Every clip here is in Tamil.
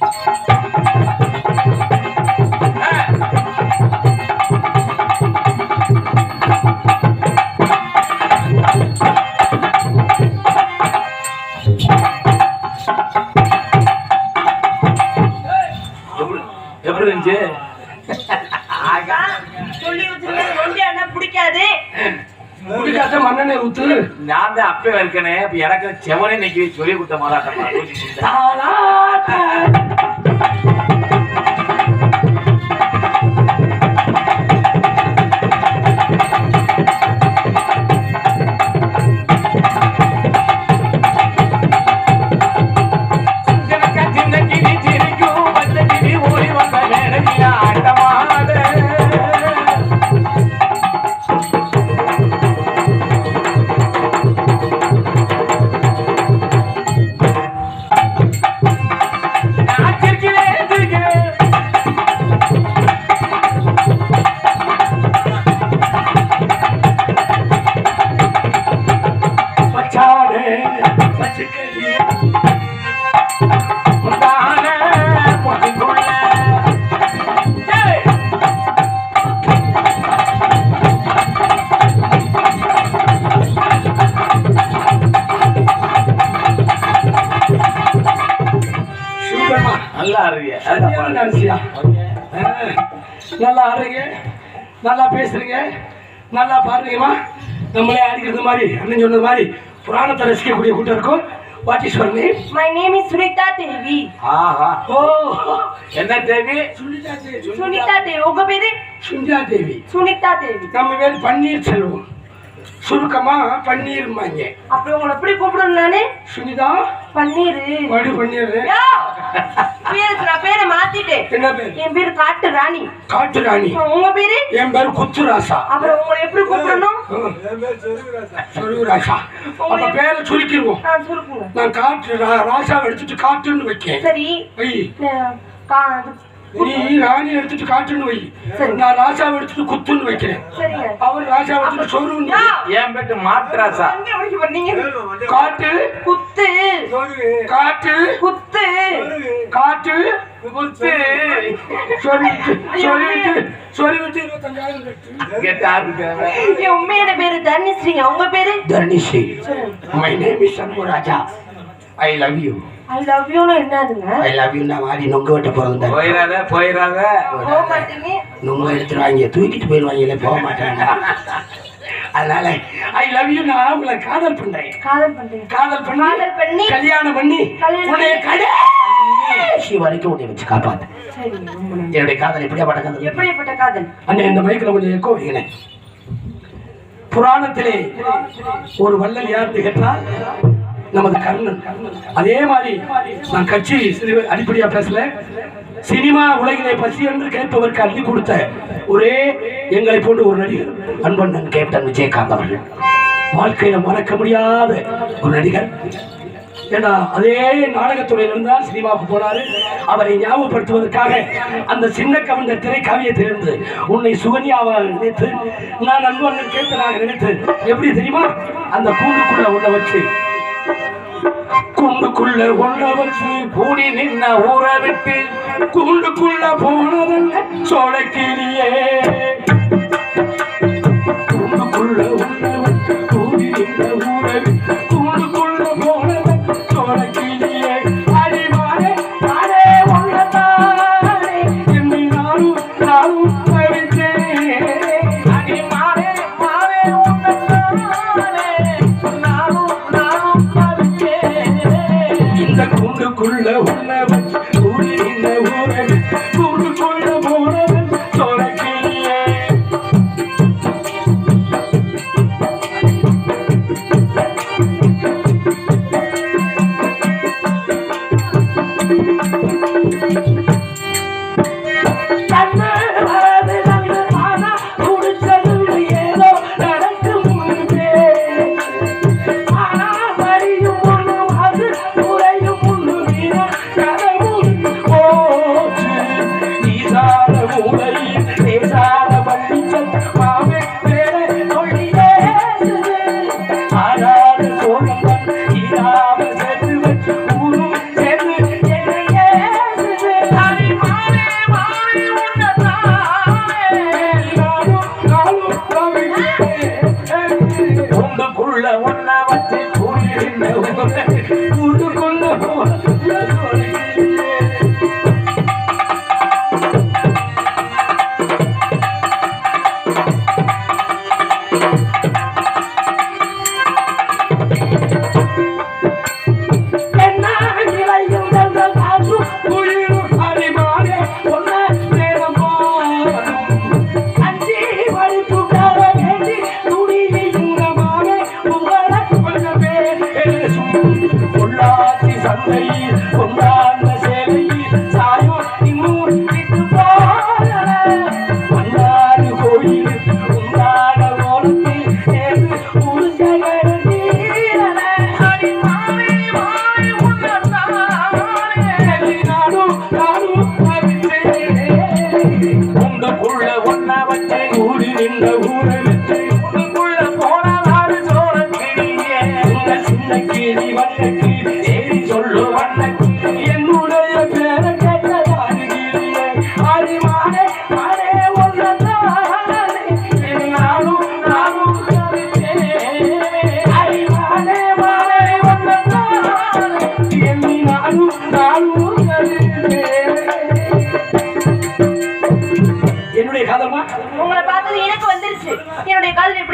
Thank you. மண்ணெண்ணை ஊத்து. நான் தான் அப்பவே இருக்கனே இப்ப எனக்கு செவனே நிக்கி சொல்லி கொடுத்த மாலாட்டம் நல்லா அறிய நல்லா ஆடுறீங்க நல்லா பேசுறீங்க. நல்லா பாடுறீங்கம்மா நம்மளே ஆடிக்கிறது மாதிரி அண்ணன் சொன்னது மாதிரி புராணத்தை ரசிக்கக்கூடிய கூட்டம் இருக்கும். What is your name my name is Sunita Devi ஆஹா. ஓ. என்ன தேவி? சுனிதா தேவி சுனிதா தேவி உங்க பேரு? சுனிதா தேவி. சுனிதா தேவி நம்ம பேர் பன்னீர் செல்வம் சுருக்கமா பன்னீர்மாங்க அப்படி உங்களை எப்படி கூப்பிடணும் நானு? சுனிதா? பன்னீர். மறுபடி பன்னீர். நான் பேரை மாத்திட்டேன். என்ன பேர்? என் பேரு காட்டு ராணி. காட்டு ராணி. உங்க பேரு? என் பேர் குத்துராசா. அப்புறம் உங்களை எப்படி கூப்பிடணும்? சொல்லுராசா அப்ப பேரை சுருக்கிடுவோம். நான் சுருக்குங்க. நான் காற்று ரா- ராசாவை எடுத்துட்டு காட்டுன்னு வைக்கேன். சரி. நீ ராணி எடுத்துட்டு காட்டுன்னு வை. நான் ராசாவை எடுத்துட்டு குத்துன்னு வைக்கிறேன். அவர் ராசாவை எடுத்துட்டு சொருன்னு! என் பேட்டு மாத்ராசா காட்டு. குத்து. காட்டு. குத்து. காட்டு. குத்து. சொல்லிட்டு சொல்லிட்டு சொல்லிவிட்டு இருபத்தஞ்சாயிரம் கட்டு. என் உண்மையான பேரு தர்ணிஸ்ரீங்க. உங்க பேரு? சொல்லுங்க my name is Shanmugaraja. I love you I love யூன்னு என்னதுங்க? ஐ லவ் யூ நான் வாடி நொங்க விட்ட பிறந்தேன் போயிடாத போயிடாத போக மாட்டீங்க நொங்க எடுத்துருவாங்க தூக்கிட்டு போயிடுவாங்களே போக மாட்டாங்க. அதனால ஐ லவ் யூ நான் உங்களை காதல் பண்றேன். காதல் பண்றீங்க காதல் பண்ணி காதல் பண்ணி கல்யாணம் பண்ணி உன்னைய கடைசி வரைக்கும் உன்னை வச்சு காப்பாத்து. என்னுடைய காதல் எப்படியாப்பட்ட காதல்? எப்படிப்பட்ட காதல்? அண்ணே இந்த மைக்கில் கொஞ்சம் எக்கோ வைக்கிறேன் புராணத்திலே ஒரு வள்ளல் யார் கேட்டால் நமது கர்ணன். அதே மாதிரி நான் கட்சி அடிப்படையாக அடிப்படையா பேசல. சினிமா உலகிலே பசி என்று கேட்பவருக்கு அள்ளி கொடுத்த ஒரே எங்களை போன்று ஒரு நடிகர் அன்பண்ணன் கேப்டன் விஜயகாந்த் அவர்கள். வாழ்க்கையில மறக்க முடியாத ஒரு நடிகர். ஏன்னா அதே நாடகத்துறையில இருந்தால் சினிமாவுக்கு போனாரு. அவரை ஞாபகப்படுத்துவதற்காக அந்த சின்ன கவிந்த திரை காவியத்திலிருந்து உன்னை சுகன்யாவாக நினைத்து நான் நண்பர்கள் கேட்டனாக நினைத்து எப்படி தெரியுமா? அந்த கூண்டுக்குள்ள உள்ள வச்சு கூண்டுக்குள்ள உள்ள வச்சு கூடி நின்ன ஊரை விட்டு கூண்டுக்குள்ள போனதல்ல சோழக்கிரியே கூண்டுக்குள்ள உள்ள வச்சு கூடி நின்ற ஊரை Por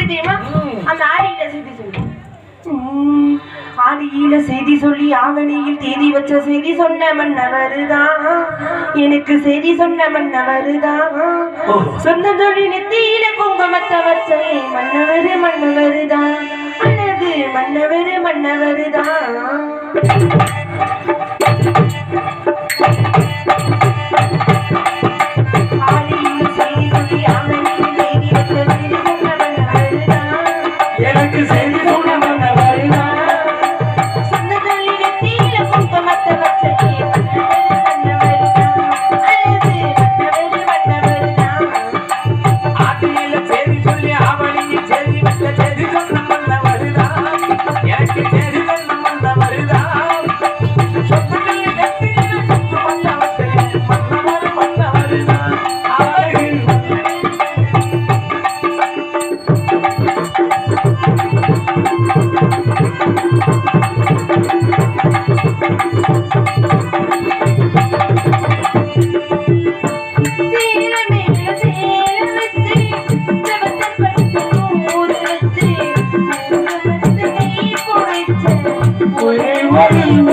எப்படி தெரியுமா? அந்த ஆடியில செய்தி சொல்லி ஆடியில செய்தி சொல்லி ஆவணியில் தேதி வச்ச செய்தி சொன்ன மன்னவருதான் எனக்கு செய்தி சொன்ன மன்னவருதான் சொன்ன சொல்லி நெத்தியில குங்குமத்தை மன்னவரு மன்னவருதான் அல்லது மன்னவரு மன்னவருதான் Amém.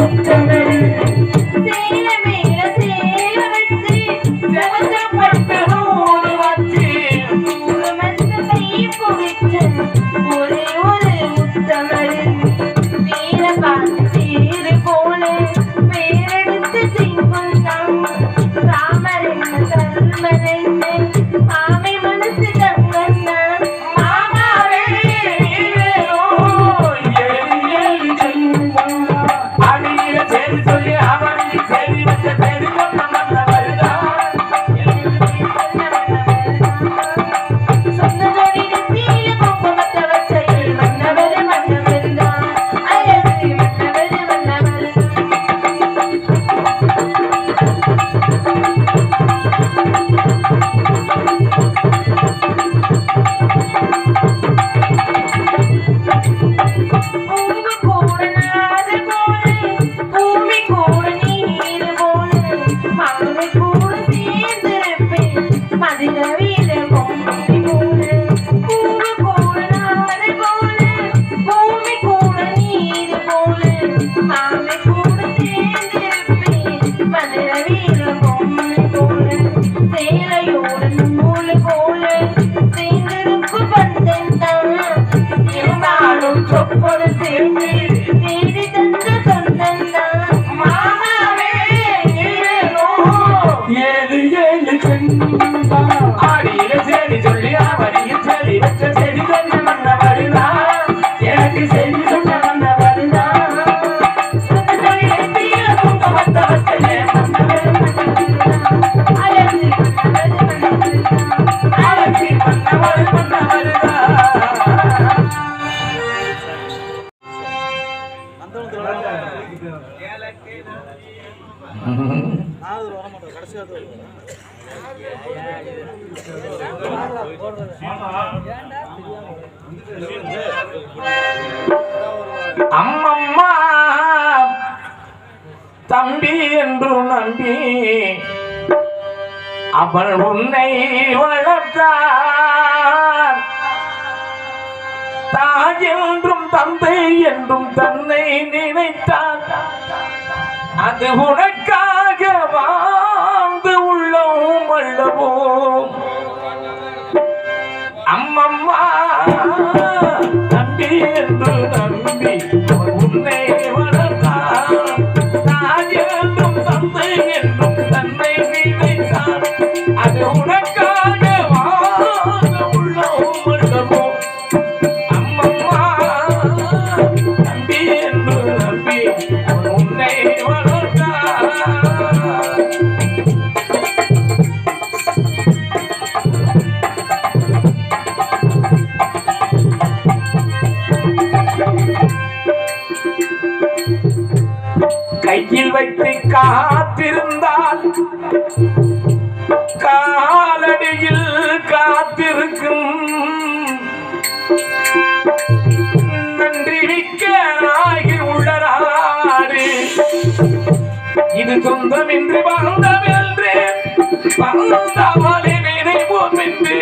Looking for the same thing. அம்மம்மா தம்பி என்று நம்பி அவள் உன்னை வளர்த்தார். தாய் என்றும் தந்தை என்றும் தன்னை நினைத்தார். அது உனக்கா? Yeah. காலடியில் காத்திருக்கும். நன்றி மிக்க நாயகி உள்ளராடி இது சொந்தமின்றி பந்தம் என்று பந்தவளை நினைவோம் என்று.